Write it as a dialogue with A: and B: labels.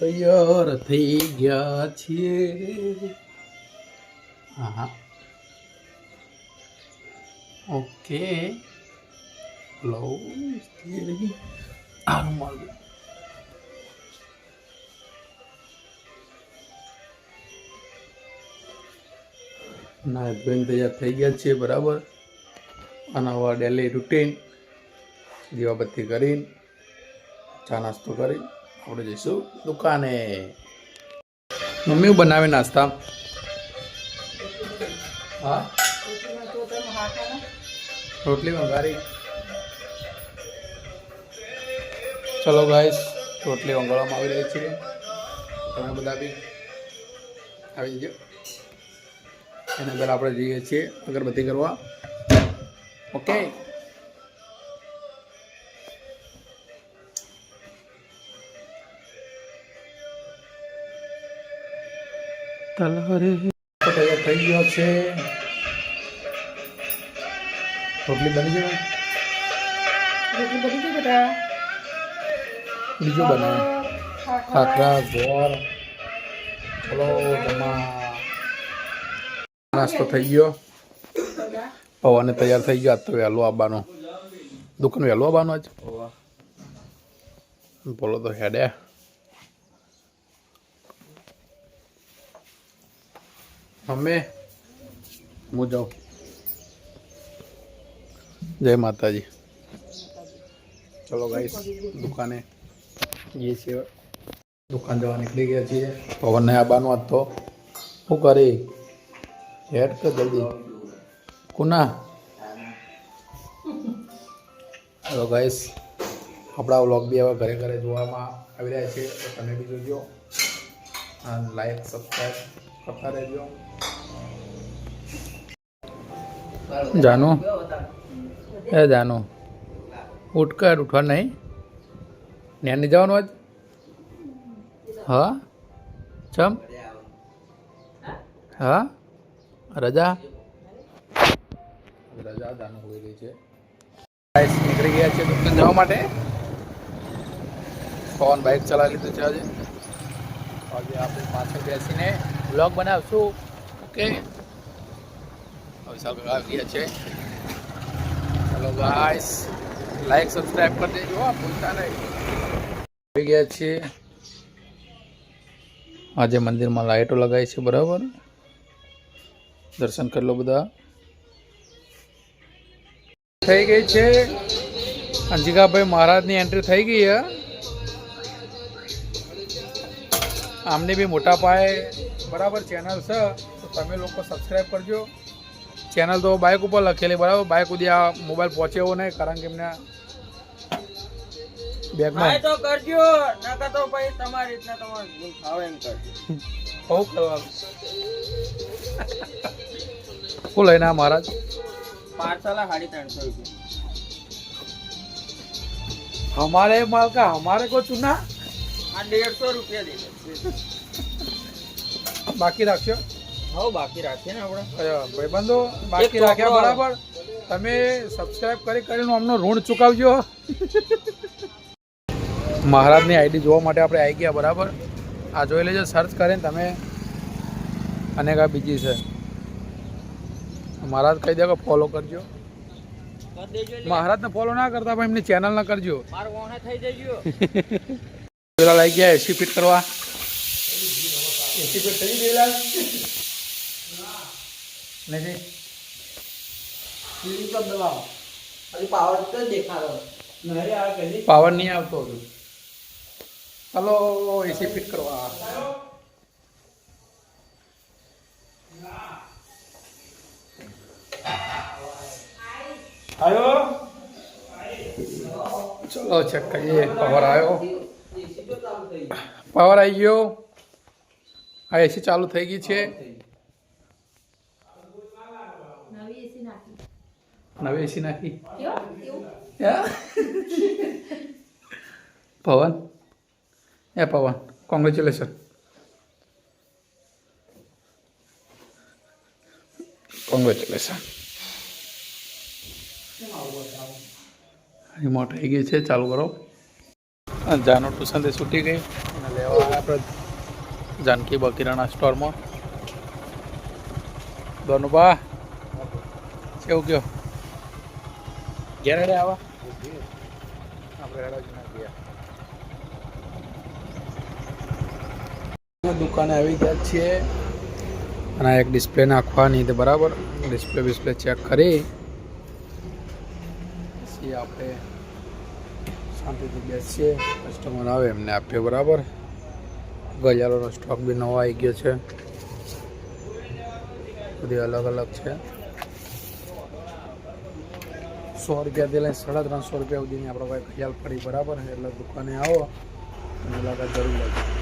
A: તૈયાર થઈ ગયા છીએ. હા ઓકે. લો. ના, બેન તૈયાર થઈ ગયા છીએ, બરાબર. અને ડેલી રૂટીન, દીવાબત્તી કરીને, ચા નાસ્તો કરી આપણે જઈશું દુકાને મમ્મી બનાવે નાસ્તા હા રોટલી વંગારી ચલો ગાઈસ રોટલી વંગાળવામાં આવી રહી છે તમે બધા બી આવી જજો એના પહેલાં આપણે જઈએ છીએ અગરબત્તી કરવા ઓકે તલહરે તૈયાર થઈ ગયો છે. રોટલી બની ગઈ? બીજું બનાવ ખાખરા ગોળ. બોલો જમા. નાસ્તો થઈ ગયો. પવને તૈયાર થઈ ગયો. આજ તો વહેલો આવવાનો. દુકાન વહેલો આવવાનો આજ? બોલો તો હેડે. મમ્મી, હું જાઉં. જય માતાજી. ચલો ગાઈસ દુકાને જઈએ છીએ. દુકાન જવા નીકળી ગયા છીએ. પવનને આવવાનું આજ તો શું કરી? હેડ કર જલ્દી? કુના? ચલો ગાઈસ આપણા વ્લોગ બી હવે ઘરે ઘરે જોવામાં આવી રહ્યા છે. તમે બી જોજો. લાઈક સબસ્ક્રાઈબ કરતા રહેજો જાનુ? એ જાનુ. ઉઠકર ઉઠવા નહીં? નેની જવાનું આજ હા? ચમ? હા? રજા? રજા દાનો હોઈ રહી છે. નીકળી ગયા છે દુકાન જવા માટે. ફોન બાઇક ચલાવી લીધું છે આજે. આજે આપણે પાછળ બેસીને બ્લોગ બનાવશું. ઓકે હવે સાહેબ આવી છે. ચલો ગાઈસ લાઈક સબસ્ક્રાઇબ કરી દેજો ભૂલતા નહીં. આવી ગયા છીએ. આજે મંદિરમાં લાઇટો લગાવી છે, બરાબર? દર્શન કરી લો બધા. થઈ ગઈ છે. અંજિકાભાઈ મહારાજની એન્ટ્રી થઈ ગઈ છે આમને બી મોટા પાયે બરાબર ચેનલ છે તો તમે લોકો સબસ્ક્રાઈબ કરજો. ચેનલ તો બાઇક ઉપર લખેલી બરાબર? બાઇક સુધી આ મોબાઈલ પહોંચે એવો નહીં કારણ કે એમને બેગમાં
B: કરજો નકર તમારી રીતના એમ કરજો.
A: બહુ કરવાનું શું લઈને આ મહારાજ?
B: પાર્સલ સાડી ત્રણસો રૂપિયા.
A: હમારે માલકા હમારે કો ચુના?
B: આ દેડસો રૂપિયા દે.
A: બાકી રાખશો?
B: હા બાકી રાખીએ ને આપણે
A: ભાઈબંધો બાકી રાખ્યા બરાબર. તમે સબસ્ક્રાઇબ કરી કરીને અમનો ઋણ ચૂકવજો. મહારાજની આઈડી જોવા માટે આપણે આવી ગયા બરાબર. આ જોઈ લેજો સર્ચ કરીને તમે અને કા બીજી છે. મહારાજ કહી દે કે ફોલો કરજો. મહારાજને ફોલો ના કરતા પણ એમની ચેનલ ના કરજો.
B: થઈ જજો.
A: પેલા લાગી ગયા એસી ફિટ કરવા? એસી ફિટ થઈ ગયેલા નથી
B: પાવર તો
A: નહીં? આવતો ચાલો એસી ફિટ કરવા. ચલો ચેક કરીએ. પાવર આવ્યો. પાવર આવી ગયો. આ એસી ચાલુ થઈ ગઈ છે. નવી એસી નાખી. યા. પવન? એ પવન કોંગ્રેચ્યુલેશન કોંગ્રેચ્યુલેશન રિમોટ આવી ગઈ છે ચાલુ કરો. જાનો ટ્યુશન છૂટી ગઈ. લેવા આપણે જાનકી બા કિરાણા સ્ટોરમાં દોનુબા કેવું કયો ઘેર આવા દુકાને આવી ગયા છીએ અને આ એક ડિસ્પ્લે નાખવાની તે બરાબર ડિસ્પ્લે બિસ્પ્લે ચેક કરી પછી આપણે શાંતિથી બેસીએ કસ્ટમર આવે એમને આપીએ બરાબર? ગજાલોનો સ્ટોક બી નવો આવી ગયો છે. બધી અલગ અલગ છે. સો રૂપિયાથી લઈને સાડા ત્રણસો રૂપિયા સુધીની આપણે ભાઈ ગજાલ પડી બરાબર એટલે દુકાને આવો. અને મુલાકાત જરૂર લેજો